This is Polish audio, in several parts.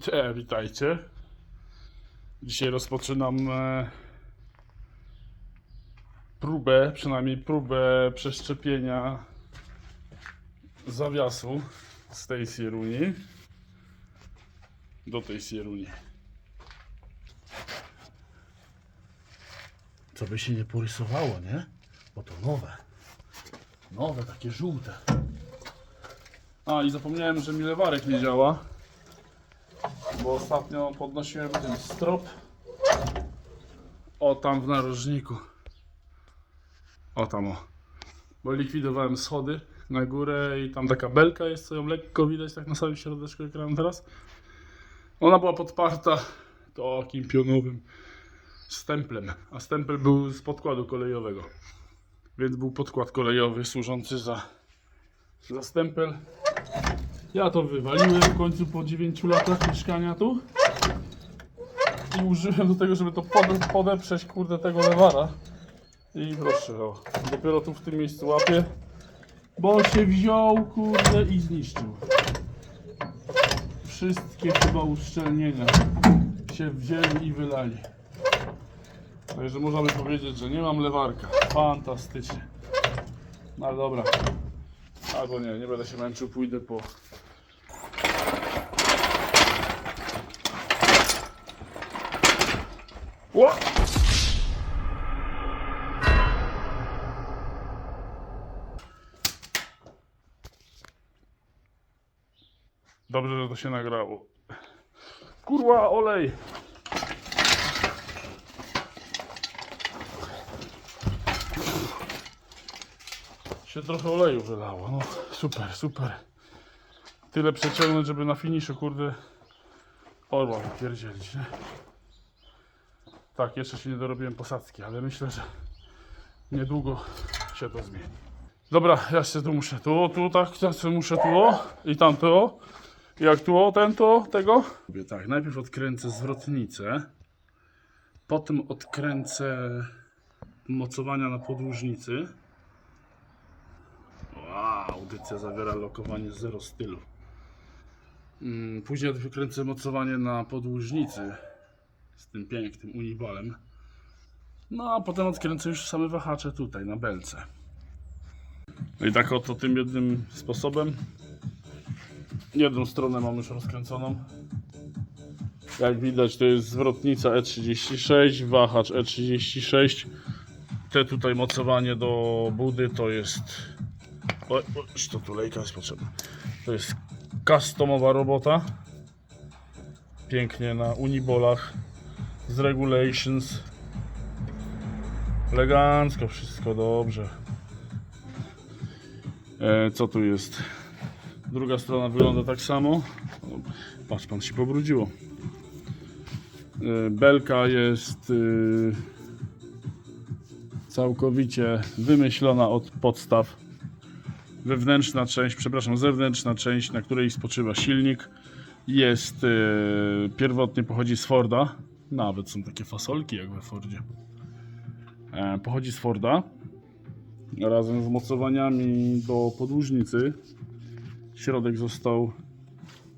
Cze, witajcie. Dzisiaj rozpoczynam e, próbę, przynajmniej próbę przeszczepienia zawiasu z tej Sieruni do tej Sieruni. Co by się nie porysowało, nie? Bo to nowe. Nowe, takie żółte. A i zapomniałem, że mi lewarek nie działa. Bo ostatnio podnosiłem ten strop. O tam w narożniku. O tam o. Bo likwidowałem schody na górę i tam taka belka jest, co ją lekko widać tak na samym środeczku ekranu teraz. Ona była podparta takim pionowym stemplem, a stempel był z podkładu kolejowego. Więc był podkład kolejowy służący za, za stempel. Ja to wywaliłem w końcu po 9 latach mieszkania tu. I użyłem do tego, żeby to pode, podeprzeć kurde tego lewara. I proszę, o, dopiero tu w tym miejscu łapię. Bo się wziął kurde i zniszczył. Wszystkie chyba uszczelnienia się wzięli i wylali. Także możemy powiedzieć, że nie mam lewarka. Fantastycznie. No dobra. Albo nie, nie będę się męczył, pójdę po Ło! Dobrze, że to się nagrało. Kurwa, olej! Się trochę oleju wylało. No, super, super. Tyle przeciągnąć, żeby na finiszu, kurde, orła wypierdzielić, nie? Tak, jeszcze się nie dorobiłem posadzki, ale myślę, że niedługo się to zmieni. Dobra, ja się tu muszę tu, tu, tak, teraz muszę tu, i tamto. Jak tu, o, ten, to, tego. Tak, najpierw odkręcę zwrotnicę, potem odkręcę mocowania na podłużnicy. Wow, audycja zawiera lokowanie zero stylu. Mm, Później wykręcę mocowanie na podłużnicy z tym pięknym unibalem. No a potem odkręcę już same wahacze tutaj na belce. No i tak oto tym jednym sposobem. Jedną stronę mam już rozkręconą. Jak widać to jest zwrotnica E36, wahacz E36. Te tutaj mocowanie do budy to jest... O, o, to tulejka jest potrzebna. To jest customowa robota. Pięknie na unibolach z regulations. Elegancko, wszystko dobrze. E, co tu jest? Druga strona wygląda tak samo. Patrz, pan się pobrudziło. E, belka jest y, całkowicie wymyślona od podstaw. Wewnętrzna część, przepraszam, zewnętrzna część, na której spoczywa silnik, jest y, pierwotnie pochodzi z Forda. Nawet są takie fasolki jak we Fordzie. E, pochodzi z Forda. Razem z mocowaniami do podłużnicy. Środek został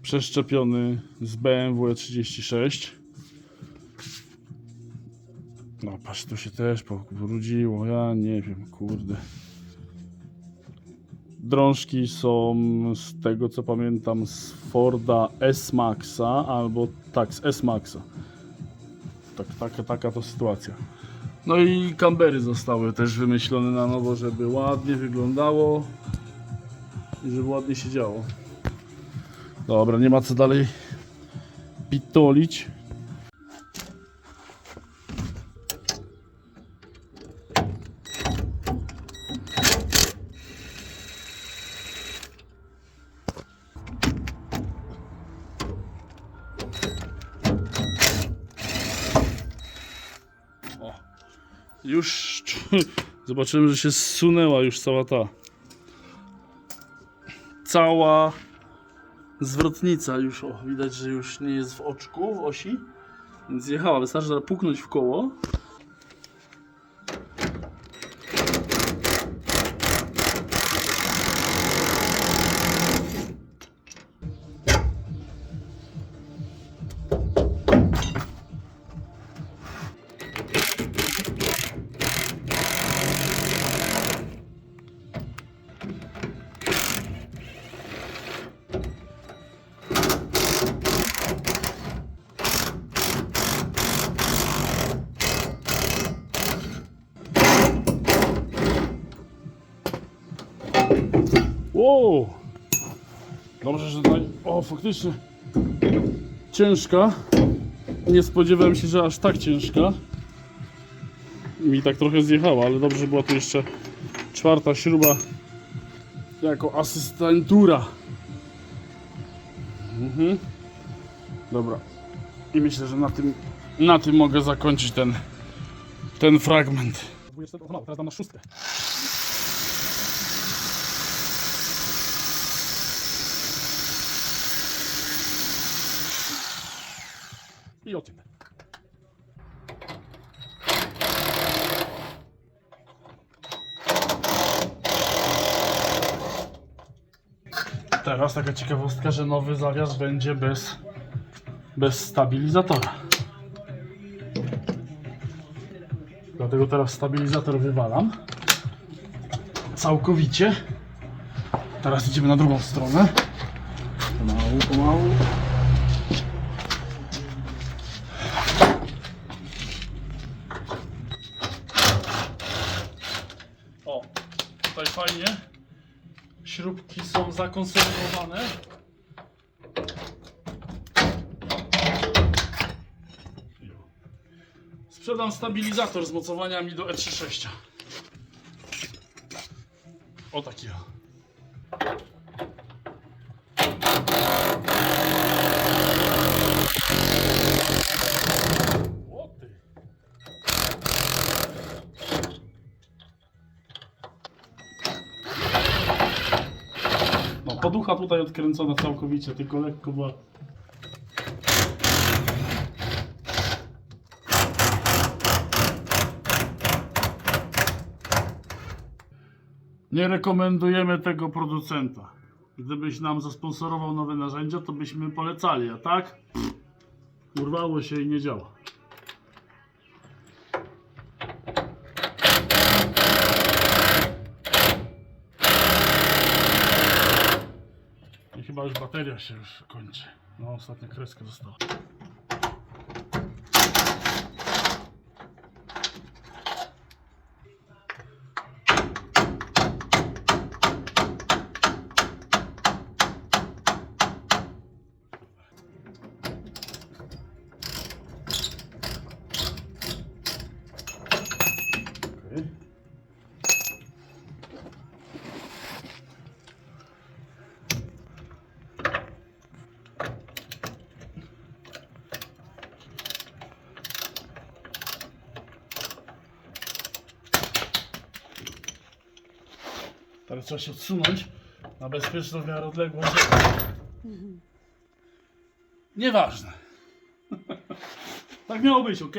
przeszczepiony z BMW E36. No patrz, tu się też pobrudziło. Ja nie wiem, kurde. Drążki są z tego co pamiętam z Forda S-Maxa albo tak, z S-Maxa. Tak, taka, taka to sytuacja. No i kambery zostały też wymyślone na nowo, żeby ładnie wyglądało i żeby ładnie się działo. Dobra, nie ma co dalej pitolić. Już zobaczyłem, że się zsunęła już cała ta. Cała zwrotnica już, o, widać, że już nie jest w oczku, w osi. Więc jechała, wystarczy zaraz puknąć w koło. Wow! Dobrze, że tutaj... O, faktycznie. Ciężka. Nie spodziewałem się, że aż tak ciężka. Mi tak trochę zjechała, ale dobrze, była tu jeszcze czwarta śruba jako asystentura. Mhm. Dobra. I myślę, że na tym, na tym mogę zakończyć ten, ten fragment. Teraz dam na szóstkę. I odcinek. Teraz taka ciekawostka, że nowy zawias będzie bez, bez stabilizatora. Dlatego teraz stabilizator wywalam. Całkowicie. Teraz idziemy na drugą stronę. Pomału, pomału. O, tutaj fajnie. Śrubki są zakonserwowane. Sprzedam stabilizator z mocowaniami do E36. O taki. o. No, poducha tutaj odkręcona całkowicie, tylko lekko była. Nie rekomendujemy tego producenta. Gdybyś nam zasponsorował nowe narzędzia, to byśmy polecali, a tak? Pff, urwało się i nie działa. I chyba już bateria się już kończy. No, ostatnia kreska została. Teraz trzeba się odsunąć na bezpieczną w miarę odległość. Nieważne. tak miało być, ok?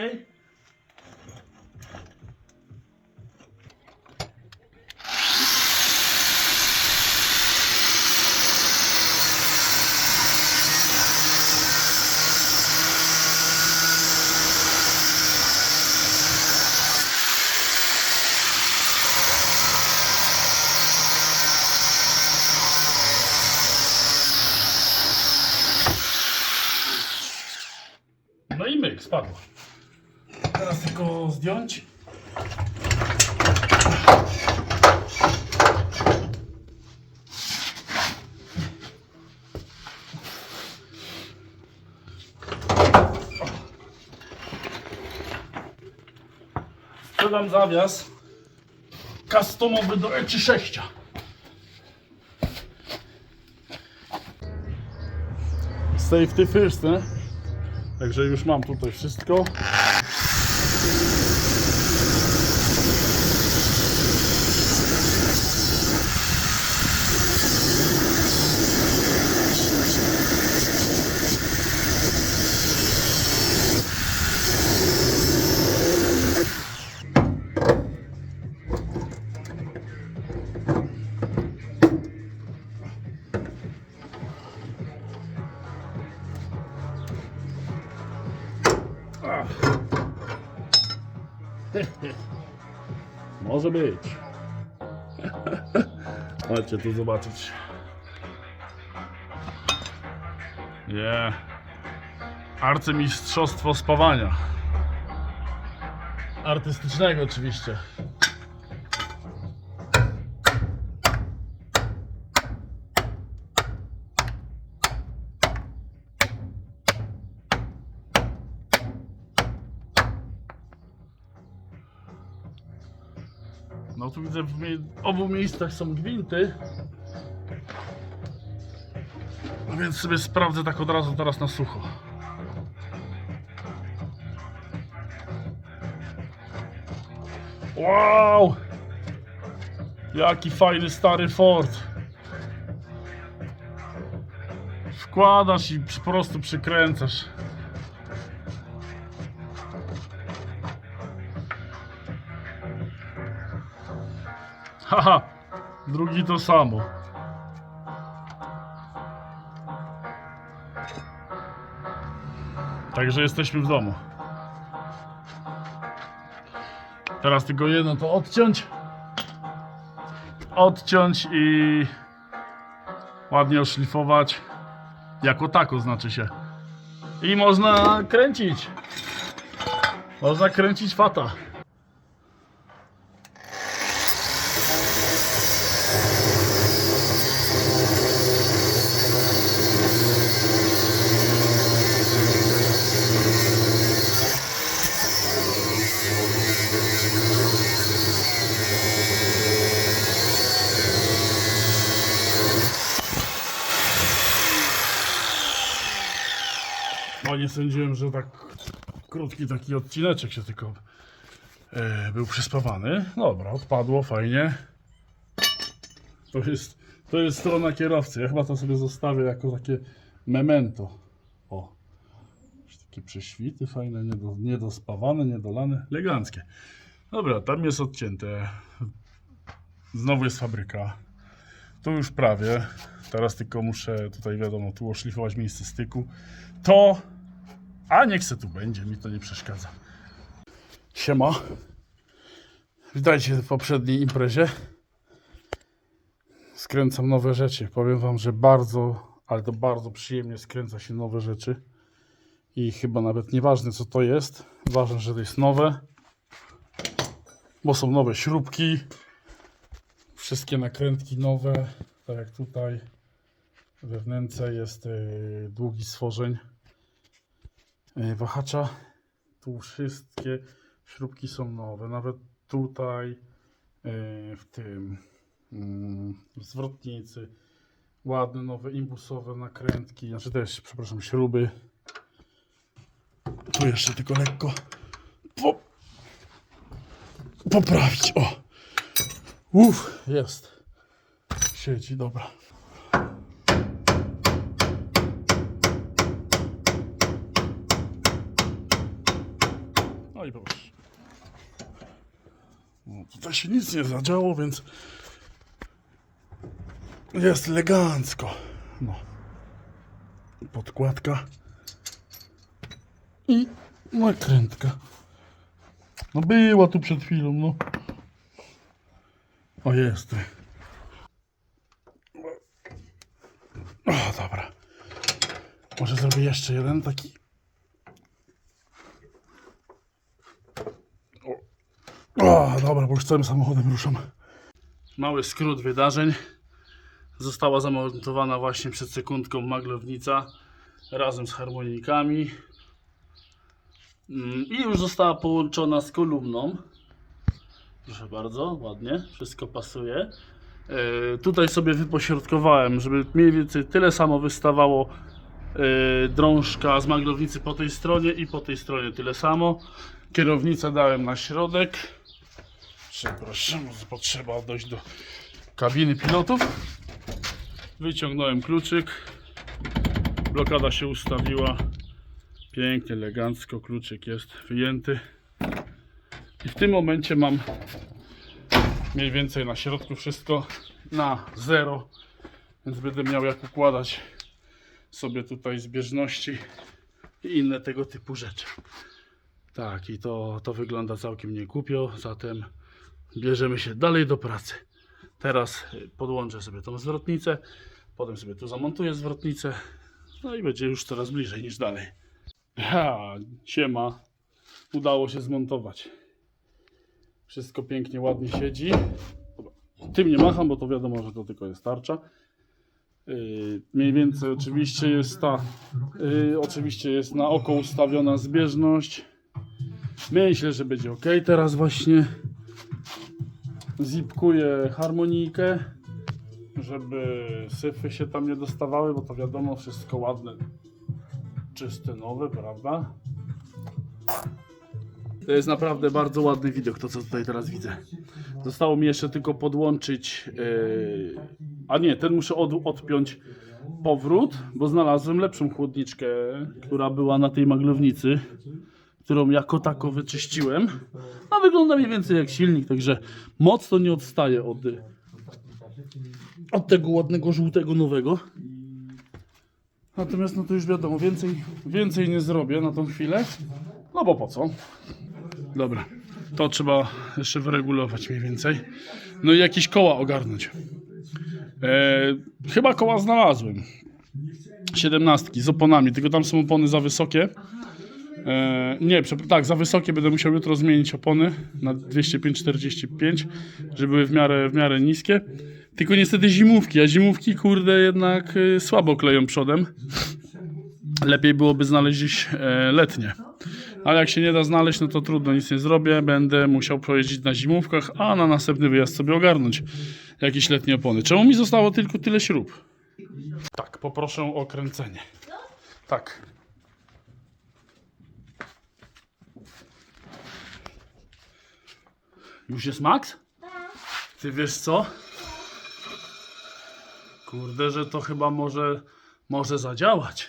Spadło. Teraz tylko zdjąć. Sprzedam zawias customowy do E E36. Safety first, nie? Także już mam tutaj wszystko. Chodźcie tu zobaczyć. Nie. Arcymistrzostwo spawania. Artystycznego oczywiście. W obu miejscach są gwinty. No więc sobie sprawdzę tak od razu teraz na sucho. Wow! Jaki fajny stary Ford. Wkładasz i po prostu przykręcasz. Haha, drugi to samo. Także jesteśmy w domu. Teraz tylko jedno to odciąć. Odciąć i ładnie oszlifować. Jako tako znaczy się. I można kręcić. Można kręcić fata. No sądziłem, że tak krótki taki odcineczek się tylko e, był przyspawany. Dobra, odpadło, fajnie. To jest, to jest strona kierowcy. Ja chyba to sobie zostawię jako takie memento. O. Takie prześwity fajne, niedo, niedospawane, niedolane, eleganckie. Dobra, tam jest odcięte. Znowu jest fabryka. Tu już prawie. Teraz tylko muszę tutaj wiadomo, tu oszlifować miejsce styku. To. A niech se tu będzie, mi to nie przeszkadza. Siema. Witajcie w poprzedniej imprezie. Skręcam nowe rzeczy. Powiem wam, że bardzo, ale to bardzo przyjemnie skręca się nowe rzeczy. I chyba nawet nieważne co to jest. Ważne, że to jest nowe. Bo są nowe śrubki. Wszystkie nakrętki nowe. Tak jak tutaj. We jest yy, długi stworzeń wahacza. Tu wszystkie śrubki są nowe. Nawet tutaj yy, w tym mm, w zwrotnicy ładne nowe imbusowe nakrętki. Znaczy też, przepraszam, śruby. Tu jeszcze tylko lekko po, poprawić. O! Uff, jest. Siedzi, dobra. No i proszę. Tutaj się nic nie zadziało, więc jest elegancko. No. Podkładka. I nakrętka. No była tu przed chwilą, no. O, jest. O, dobra. Może zrobię jeszcze jeden taki. O, dobra, bo już całym samochodem ruszam. Mały skrót wydarzeń. Została zamontowana właśnie przed sekundką maglownica razem z harmonikami. Mm, I już została połączona z kolumną. Proszę bardzo, ładnie, wszystko pasuje. E, tutaj sobie wypośrodkowałem, żeby mniej więcej tyle samo wystawało e, drążka z maglownicy po tej stronie i po tej stronie tyle samo. Kierownicę dałem na środek. Przepraszam, potrzeba dojść do kabiny pilotów. Wyciągnąłem kluczyk. Blokada się ustawiła. Pięknie, elegancko. Kluczyk jest wyjęty. I w tym momencie mam mniej więcej na środku wszystko na zero. Więc będę miał jak układać sobie tutaj zbieżności i inne tego typu rzeczy. Tak, i to, to wygląda całkiem niegłupio, zatem bierzemy się dalej do pracy. Teraz podłączę sobie tą zwrotnicę, potem sobie tu zamontuję zwrotnicę, no i będzie już coraz bliżej niż dalej. Ha, siema, udało się zmontować. Wszystko pięknie, ładnie siedzi. Tym nie macham, bo to wiadomo, że to tylko jest tarcza. Yy, mniej więcej oczywiście jest ta, yy, oczywiście jest na oko ustawiona zbieżność. Myślę, że będzie ok teraz właśnie. Zipkuję harmonijkę, żeby syfy się tam nie dostawały, bo to wiadomo, wszystko ładne, czyste, nowe, prawda? To jest naprawdę bardzo ładny widok, to co tutaj teraz widzę. Zostało mi jeszcze tylko podłączyć, yy, a nie, ten muszę od, odpiąć powrót, bo znalazłem lepszą chłodniczkę, która była na tej maglownicy, którą jako tako wyczyściłem. A wygląda mniej więcej jak silnik, także mocno nie odstaje od, od tego ładnego żółtego nowego. Natomiast no to już wiadomo, więcej, więcej nie zrobię na tą chwilę. No bo po co? Dobra, to trzeba jeszcze wyregulować mniej więcej. No i jakieś koła ogarnąć. E, chyba koła znalazłem. 17 z oponami, tylko tam są opony za wysokie. E, nie, tak, za wysokie będę musiał jutro zmienić opony na 205-45, żeby były w miarę, w miarę niskie. Tylko niestety zimówki, a zimówki kurde jednak y, słabo kleją przodem. Lepiej byłoby znaleźć e, letnie. Ale jak się nie da znaleźć, no to trudno, nic nie zrobię. Będę musiał pojeździć na zimówkach, a na następny wyjazd sobie ogarnąć jakieś letnie opony. Czemu mi zostało tylko tyle śrub? Tak, poproszę o kręcenie. Tak. Już jest Max? Ty wiesz co? Kurde, że to chyba może, może zadziałać.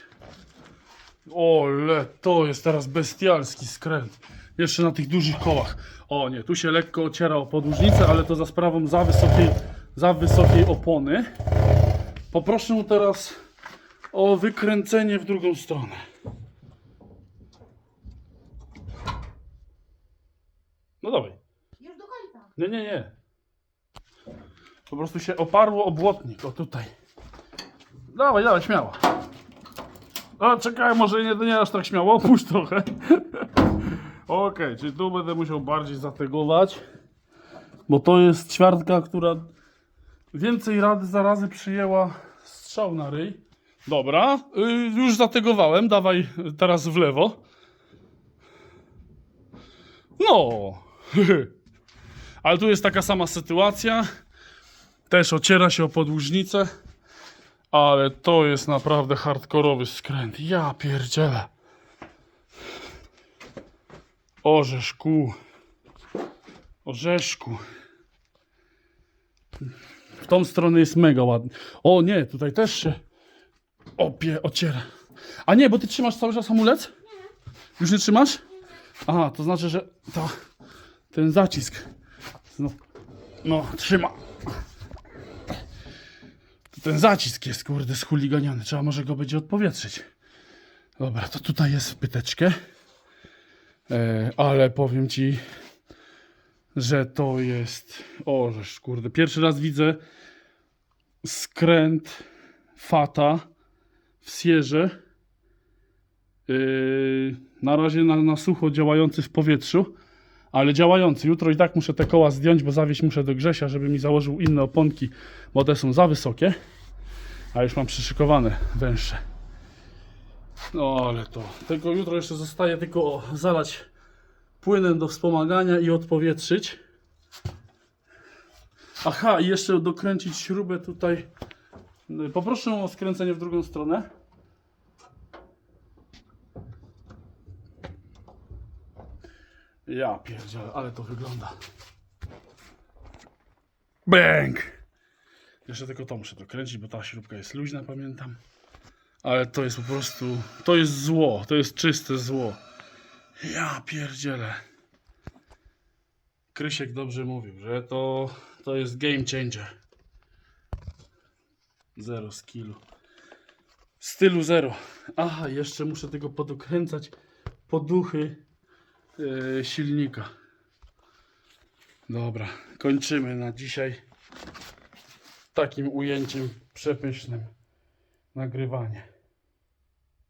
Ole, to jest teraz bestialski skręt. Jeszcze na tych dużych kołach. O nie, tu się lekko ociera o podłużnicę, ale to za sprawą za wysokiej, za wysokiej opony. Poproszę teraz o wykręcenie w drugą stronę. No dawaj. Już do końca. Nie, nie, nie. Po prostu się oparło o błotnik, o tutaj. Dawaj, dawaj, śmiało. O, czekaj, może nie, nie aż tak śmiało, opuść trochę. Okej, czyli tu będę musiał bardziej zategować, bo to jest ćwiartka, która więcej rady zarazy przyjęła strzał na ryj. Dobra, y, już zategowałem, dawaj teraz w lewo. No, ale tu jest taka sama sytuacja. Też ociera się o podłużnicę. Ale to jest naprawdę hardkorowy skręt. Ja pierdzielę. Orzeszku. Orzeszku. W tą stronę jest mega ładny. O nie, tutaj też się opie, ociera. A nie, bo ty trzymasz cały czas hamulec? Już nie trzymasz? Aha, to znaczy, że to, ten zacisk no, no trzyma. To ten zacisk jest kurde schuliganiony. Trzeba może go będzie odpowietrzyć. Dobra, to tutaj jest pyteczkę. E, ale powiem ci, że to jest. O, żeż kurde. Pierwszy raz widzę skręt fata w sierze. Yy, na razie na, na sucho działający w powietrzu, ale działający. Jutro i tak muszę te koła zdjąć, bo zawieźć muszę do Grzesia, żeby mi założył inne oponki, bo te są za wysokie. A już mam przyszykowane węższe. No ale to. Tego jutro jeszcze zostaje tylko zalać płynem do wspomagania i odpowietrzyć. Aha, i jeszcze dokręcić śrubę tutaj. Poproszę o skręcenie w drugą stronę. Ja pierdzielę, ale to wygląda. Bęk! Jeszcze tylko to muszę dokręcić, bo ta śrubka jest luźna, pamiętam. Ale to jest po prostu, to jest zło, to jest czyste zło. Ja pierdzielę. Krysiek dobrze mówił, że to, to jest game changer. Zero skillu. Stylu zero. Aha, jeszcze muszę tego podokręcać poduchy e, silnika. Dobra, kończymy na dzisiaj takim ujęciem przepysznym nagrywanie.